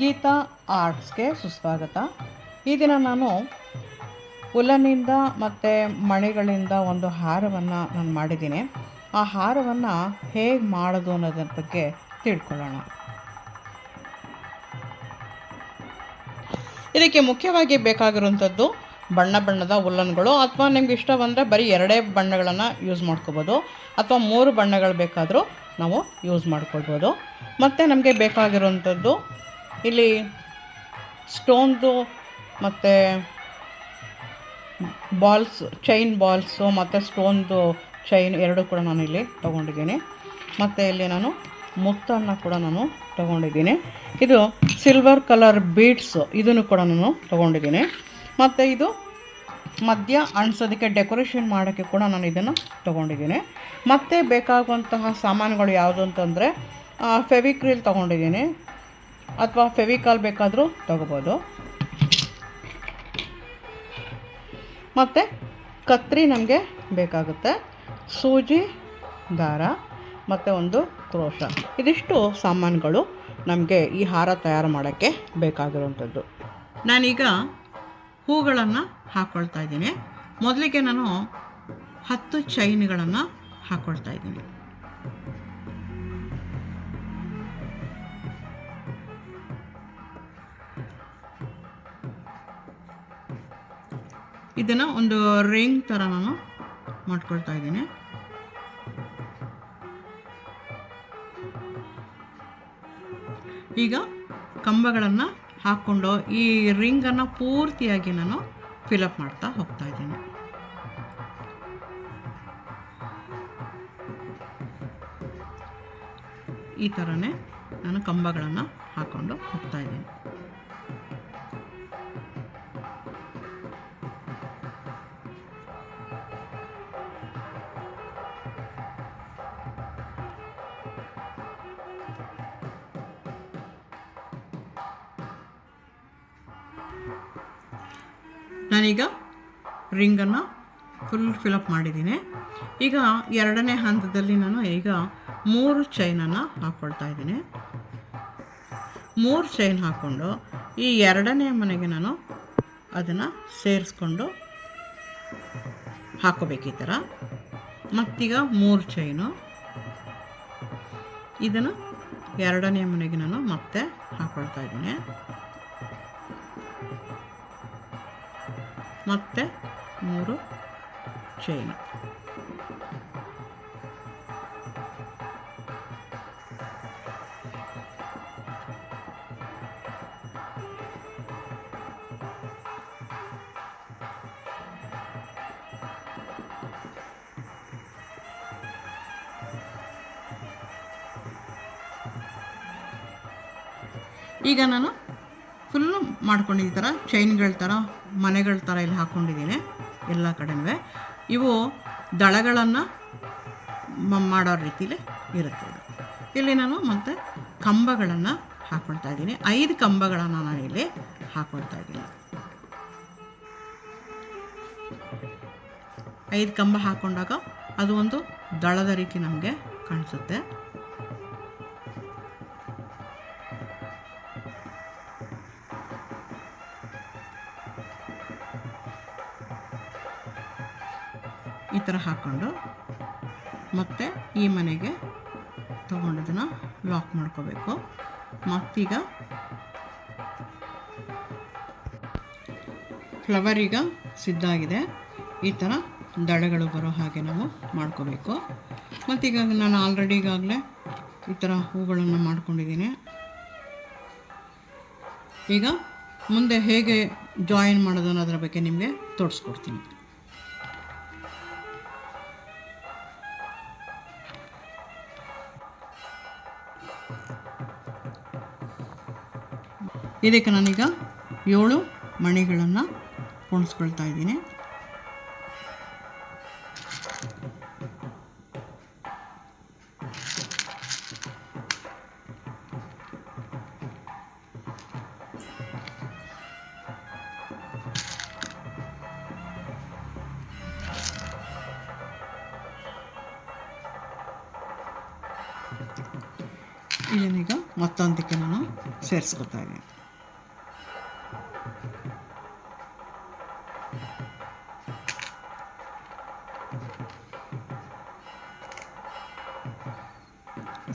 ಗೀತಾ ಆರ್ಟ್ಸ್ಗೆ ಸುಸ್ವಾಗತ. ಈ ದಿನ ನಾನು ಉಲ್ಲನಿಂದ ಮತ್ತು ಮಣಿಗಳಿಂದ ಒಂದು ಹಾರವನ್ನು ನಾನು ಮಾಡಿದ್ದೀನಿ. ಆ ಹಾರವನ್ನು ಹೇಗೆ ಮಾಡೋದು ಅನ್ನೋದ್ರ ಬಗ್ಗೆ ತಿಳ್ಕೊಳ್ಳೋಣ. ಇದಕ್ಕೆ ಮುಖ್ಯವಾಗಿ ಬೇಕಾಗಿರುವಂಥದ್ದು ಬಣ್ಣ ಬಣ್ಣದ ಉಲ್ಲನ್ಗಳು ಅಥವಾ ನಿಮ್ಗೆ ಇಷ್ಟ ಬಂದರೆ ಬರೀ ಎರಡೇ ಬಣ್ಣಗಳನ್ನು ಯೂಸ್ ಮಾಡ್ಕೋಬೋದು. ಅಥವಾ ಮೂರು ಬಣ್ಣಗಳು ಬೇಕಾದರೂ ನಾವು ಯೂಸ್ ಮಾಡ್ಕೊಳ್ಬೋದು ಮತ್ತು ನಮಗೆ ಬೇಕಾಗಿರುವಂಥದ್ದು ಇಲ್ಲಿ ಸ್ಟೋನ್ದು ಮತ್ತು ಬಾಲ್ಸ್, ಚೈನ್ ಬಾಲ್ಸು ಮತ್ತು ಸ್ಟೋನ್ದು ಚೈನ್ ಎರಡು ಕೂಡ ನಾನು ಇಲ್ಲಿ ತೊಗೊಂಡಿದ್ದೀನಿ. ಮತ್ತು ಇಲ್ಲಿ ನಾನು ಮುತ್ತನ್ನು ಕೂಡ ನಾನು ತೊಗೊಂಡಿದ್ದೀನಿ. ಇದು ಸಿಲ್ವರ್ ಕಲರ್ ಬೀಡ್ಸು, ಇದನ್ನು ಕೂಡ ನಾನು ತೊಗೊಂಡಿದ್ದೀನಿ. ಮತ್ತು ಇದು ಮಧ್ಯ ಅಣಿಸೋದಕ್ಕೆ ಡೆಕೋರೇಷನ್ ಮಾಡೋಕ್ಕೆ ಕೂಡ ನಾನು ಇದನ್ನು ತೊಗೊಂಡಿದ್ದೀನಿ. ಮತ್ತು ಬೇಕಾಗುವಂತಹ ಸಾಮಾನುಗಳು ಯಾವುದು ಅಂತಂದರೆ ಫೆವಿಕ್ರಿಲ್ ತೊಗೊಂಡಿದ್ದೀನಿ. ಅಥವಾ ಫೆವಿಕಾಲ್ ಬೇಕಾದರೂ ತಗೋಬೋದು. ಮತ್ತು ಕತ್ರಿ ನಮಗೆ ಬೇಕಾಗುತ್ತೆ. ಸೂಜಿ, ದಾರ, ಮತ್ತು ಒಂದು ಕ್ರೋಶ. ಇದಿಷ್ಟು ಸಾಮಾನುಗಳು ನಮಗೆ ಈ ಹಾರ ತಯಾರು ಮಾಡೋಕ್ಕೆ ಬೇಕಾಗಿರುವಂಥದ್ದು. ನಾನೀಗ ಹೂಗಳನ್ನು ಹಾಕ್ಕೊಳ್ತಾ ಇದ್ದೀನಿ. ಮೊದಲಿಗೆ ನಾನು ಹತ್ತು ಚೈನ್ಗಳನ್ನು ಹಾಕ್ಕೊಳ್ತಾ ಇದ್ದೀನಿ. ಇದನ್ನು ಒಂದು ರಿಂಗ್ ಥರ ನಾನು ಮಾಡ್ಕೊಳ್ತಾ ಇದ್ದೀನಿ. ಈಗ ಕಂಬಗಳನ್ನು ಹಾಕ್ಕೊಂಡು ಈ ರಿಂಗನ್ನು ಪೂರ್ತಿಯಾಗಿ ನಾನು ಫಿಲಪ್ ಮಾಡ್ತಾ ಹೋಗ್ತಾ ಇದ್ದೀನಿ. ಈ ಥರನೇ ನಾನು ಕಂಬಗಳನ್ನು ಹಾಕ್ಕೊಂಡು ಹೋಗ್ತಾ ಇದ್ದೀನಿ. ನಾನೀಗ ರಿಂಗನ್ನು ಫುಲ್ ಫಿಲಪ್ ಮಾಡಿದ್ದೀನಿ. ಈಗ ಎರಡನೇ ಹಂತದಲ್ಲಿ ನಾನು ಈಗ ಮೂರು ಚೈನನ್ನು ಹಾಕ್ಕೊಳ್ತಾ ಇದ್ದೀನಿ. ಮೂರು ಚೈನ್ ಹಾಕ್ಕೊಂಡು ಈ ಎರಡನೇ ಮನೆಗೆ ನಾನು ಅದನ್ನು ಸೇರಿಸ್ಕೊಂಡು ಹಾಕೋಬೇಕು ಈ ಥರ. ಮತ್ತೀಗ ಮೂರು ಚೈನು ಇದನ್ನು ಎರಡನೇ ಮನೆಗೆ ನಾನು ಮತ್ತೆ ಹಾಕ್ಕೊಳ್ತಾ ಇದ್ದೀನಿ. ಮತ್ತು ಮೂರು ಚೈನ್ ಈಗ ನಾನು ಫುಲ್ಲು ಮಾಡ್ಕೊಂಡು ಥರ ಚೈನ್ಗಳ ಥರ ಮನೆಗಳ ಥರ ಇಲ್ಲಿ ಹಾಕ್ಕೊಂಡಿದ್ದೀನಿ ಎಲ್ಲ ಕಡೆನೂ. ಇವು ದಳಗಳನ್ನು ಮಾಡೋ ರೀತಿಯಲ್ಲಿ ಇರುತ್ತೆ. ಇಲ್ಲಿ ನಾನು ಮತ್ತು ಕಂಬಗಳನ್ನು ಹಾಕ್ಕೊಳ್ತಾ ಇದ್ದೀನಿ. ಐದು ಕಂಬಗಳನ್ನು ನಾನು ಇಲ್ಲಿ ಹಾಕ್ಕೊಳ್ತಾ ಇದ್ದೀನಿ. ಐದು ಕಂಬ ಹಾಕ್ಕೊಂಡಾಗ ಅದು ಒಂದು ದಳದ ರೀತಿ ನಮಗೆ ಕಾಣಿಸುತ್ತೆ. ಈ ಥರ ಹಾಕ್ಕೊಂಡು ಮತ್ತೆ ಈ ಮನೆಗೆ ತೊಗೊಂಡದನ್ನು ಲಾಕ್ ಮಾಡ್ಕೋಬೇಕು. ಮತ್ತೀಗ ಫ್ಲವರ್ ಈಗ ಸಿದ್ಧ ಆಗಿದೆ. ಈ ಥರ ದಳಗಳು ಬರೋ ಹಾಗೆ ನಾವು ಮಾಡ್ಕೋಬೇಕು. ಮತ್ತೀಗ ನಾನು ಆಲ್ರೆಡಿ ಈಗಾಗಲೇ ಈ ಥರ ಹೂಗಳನ್ನು ಮಾಡ್ಕೊಂಡಿದ್ದೀನಿ. ಈಗ ಮುಂದೆ ಹೇಗೆ ಜಾಯಿನ್ ಮಾಡೋದು ಅನ್ನೋದ್ರ ಬಗ್ಗೆ ನಿಮಗೆ ತೋರಿಸ್ಕೊಡ್ತೀನಿ. ಇದಕ್ಕೆ ನಾನೀಗ ಏಳು ಮಣಿಗಳನ್ನು ಪೋಣಿಸ್ಕೊಳ್ತಾ ಇದ್ದೀನಿ. ಇದನ್ನೀಗ ಮತ್ತೊಂದಕ್ಕೆ ನಾನು ಸೇರಿಸ್ಕೊತಾ ಇದ್ದೀನಿ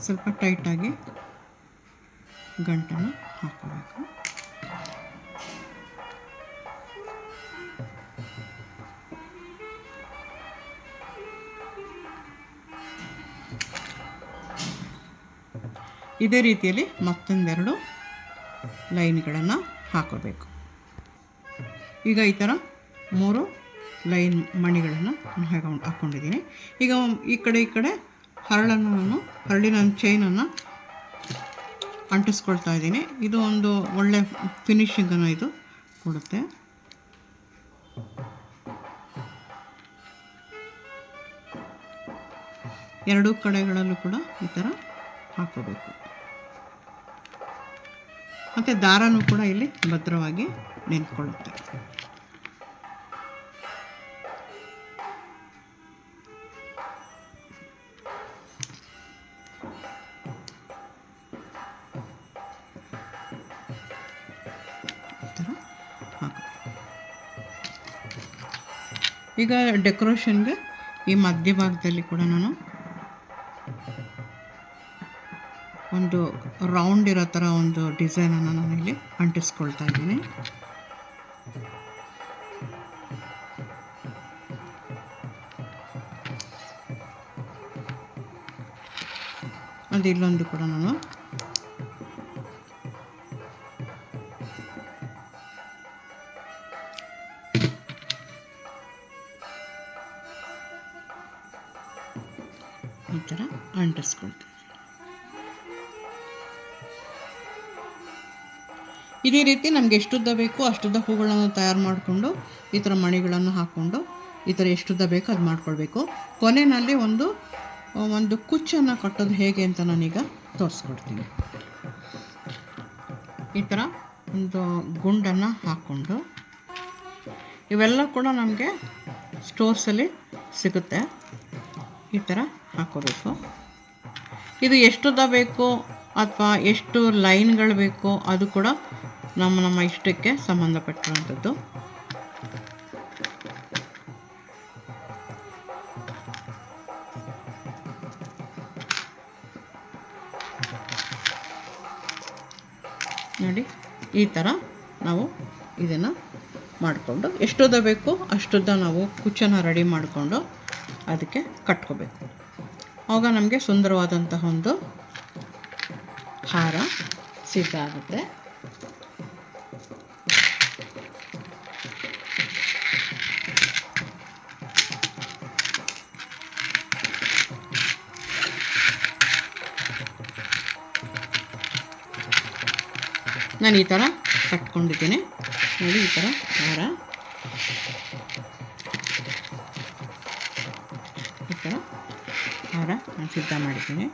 ಸ್ವಲ್ಪ ಟೈಟಾಗಿ ಗಂಟನ್ನು ಹಾಕೋಬೇಕು ಇದೇ ರೀತಿಯಲ್ಲಿ ಮತ್ತೊಂದೆರಡು ಲೈನ್ಗಳನ್ನು ಹಾಕೋಬೇಕು. ಈಗ ಈ ಥರ ಮೂರು ಲೈನ್ ಮಣಿಗಳನ್ನು ನಾನು ಹಾಕೊಂಡು ಹಾಕ್ಕೊಂಡಿದ್ದೀನಿ ಈಗ ಈ ಕಡೆ ಈ ಕಡೆ ಹರಳನ್ನು ನಾನು, ಹರಳಿನ ಚೈನನ್ನು ಅಂಟಿಸ್ಕೊಳ್ತಾ ಇದ್ದೀನಿ. ಇದು ಒಂದು ಒಳ್ಳೆ ಫಿನಿಶಿಂಗನ್ನು ಇದು ಕೊಡುತ್ತೆ. ಎರಡೂ ಕಡೆಗಳಲ್ಲೂ ಕೂಡ ಈ ಥರ ಹಾಕೋಬೇಕು. ಮತ್ತು ದಾರನೂ ಕೂಡ ಇಲ್ಲಿ ಭದ್ರವಾಗಿ ಹಾಕಬೇಕು ಈಗ ಡೆಕೋರೇಷನ್ಗೆ ಈ ಮಧ್ಯಭಾಗದಲ್ಲಿ ಕೂಡ ನಾನು ಒಂದು ರೌಂಡ್ ಇರೋ ಥರ ಒಂದು ಡಿಸೈನನ್ನು ನಾನು ಇಲ್ಲಿ ಅಂಟಿಸ್ಕೊಳ್ತಾ ಇದ್ದೀನಿ. ಅದು ಇಲ್ಲೊಂದು ಕೂಡ ನಾನು. ಈ ಥರ ಅಂಟಿಸ್ಕೊಳ್ತೀನಿ. ಇದೇ ರೀತಿ ನಮಗೆ ಎಷ್ಟುದ್ದ ಬೇಕು ಅಷ್ಟುದ್ದ ಹೂಗಳನ್ನು ತಯಾರು ಮಾಡಿಕೊಂಡು, ಈ ಥರ ಮಣಿಗಳನ್ನು ಹಾಕ್ಕೊಂಡು ಈ ಥರ ಎಷ್ಟುದ್ದ ಬೇಕೋ ಅದು ಮಾಡ್ಕೊಳ್ಬೇಕು. ಕೊನೆಯಲ್ಲಿ ಒಂದು ಒಂದು ಕುಚ್ಚನ್ನು ಕಟ್ಟೋದು ಹೇಗೆ ಅಂತ ನಾನೀಗ ತೋರಿಸ್ಕೊಡ್ತೀನಿ. ಈ ಥರ ಒಂದು ಗುಂಡನ್ನು ಹಾಕ್ಕೊಂಡು ಇವೆಲ್ಲ ಕೂಡ ನಮಗೆ ಸ್ಟೋರ್ಸಲ್ಲಿ ಸಿಗುತ್ತೆ. ಈ ಥರ ಹಾಕೋಬೇಕು. ಇದು ಎಷ್ಟುದ್ದ ಬೇಕು ಅಥವಾ ಎಷ್ಟು ಲೈನ್ಗಳು ಬೇಕು ಅದು ಕೂಡ ನಮ್ಮ ನಮ್ಮ ಇಷ್ಟಕ್ಕೆ ಸಂಬಂಧಪಟ್ಟಿರುವಂಥದ್ದು ನೋಡಿ, ಈ ಥರ ನಾವು ಇದನ್ನು ಮಾಡಿಕೊಂಡು, ಎಷ್ಟುದ ಬೇಕು ಅಷ್ಟುದ್ದ ನಾವು ಕುಚ್ಚನ ರೆಡಿ ಮಾಡಿಕೊಂಡು ಅದಕ್ಕೆ ಕಟ್ಕೋಬೇಕು. ಆವಾಗ ನಮಗೆ ಸುಂದರವಾದಂತಹ ಒಂದು ಹಾರ ಸಿದ್ಧ ಆಗುತ್ತೆ. ನಾನು ಈ ಥರ ಕಟ್ಕೊಂಡಿದ್ದೇನೆ ನೋಡಿ, ಈ ಥರ ಹಾರ. ಈ ಥರ ಹಾರ ನಾನು ಸಿದ್ಧ ಮಾಡಿದ್ದೀನಿ.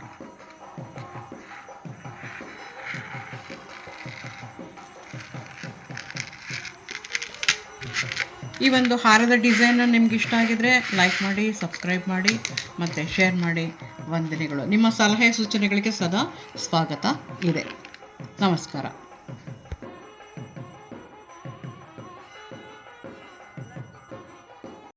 ಈ ಒಂದು ಹಾರದ ಡಿಸೈನ್ ನಿಮ್ಗೆ ಇಷ್ಟ ಆಗಿದ್ರೆ ಲೈಕ್ ಮಾಡಿ, ಸಬ್ಸ್ಕ್ರೈಬ್ ಮಾಡಿ, ಮತ್ತು ಶೇರ್ ಮಾಡಿ. ವಂದನೆಗಳು. ನಿಮ್ಮ ಸಲಹೆ ಸೂಚನೆಗಳಿಗೆ ಸದಾ ಸ್ವಾಗತ ಇದೆ. ನಮಸ್ಕಾರ.